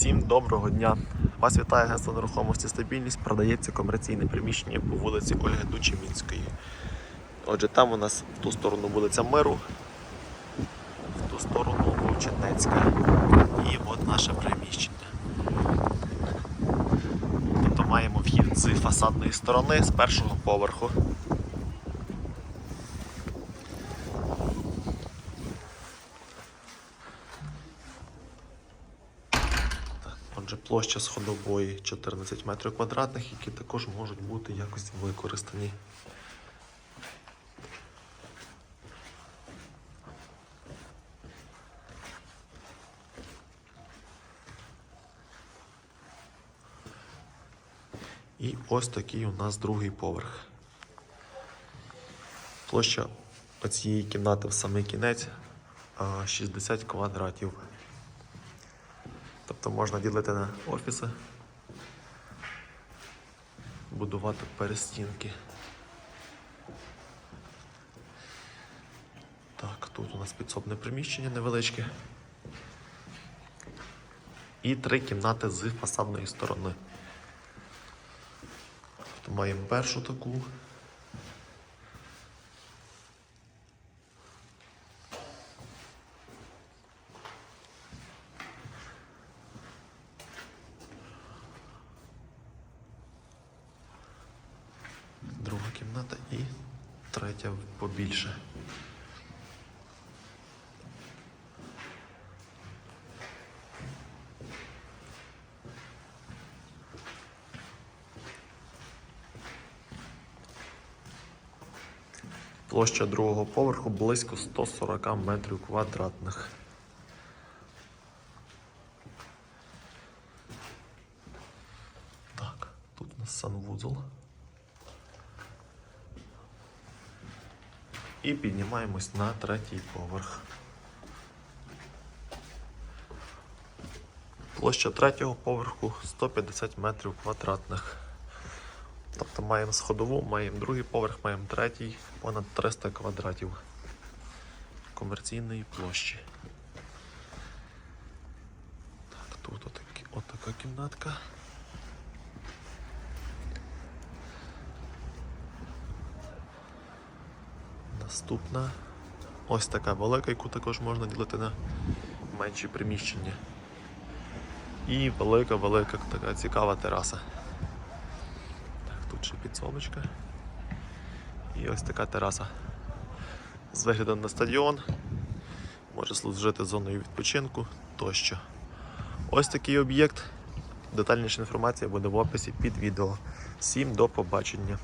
Всім доброго дня! Вас вітає агентство нерухомості стабільність. Продається комерційне приміщення по вулиці Ольги Дучемінської. Отже, там у нас в ту сторону вулиця Миру, в ту сторону Вовчинецька. І от наше приміщення. Тобто маємо вхід з фасадної сторони, з першого поверху. Отже, площа сходової 14 метрів квадратних, які також можуть бути якось використані. І ось такий у нас другий поверх. Площа цієї кімнати в самий кінець 60 квадратів. Тобто можна ділити на офіси, будувати перестінки. Так, тут у нас підсобне приміщення невеличке. І три кімнати з фасадної сторони. Тобто маємо першу таку. Кімната і третя побільше. Площа другого поверху близько 140 метрів квадратних. Так, тут у нас санвузол. І піднімаємось на третій поверх. Площа третього поверху 150 метрів квадратних. Тобто маємо сходову, маємо другий поверх, маємо третій, понад 300 квадратів комерційної площі. Так, тут отакі, отака кімнатка. Наступна ось така велика, яку також можна ділити на менші приміщення. І велика-велика така цікава тераса. Так, тут ще підсобочка. І ось така тераса. З виглядом на стадіон. Може служити зоною відпочинку тощо. Ось такий об'єкт. Детальніша інформація буде в описі під відео. Всім до побачення.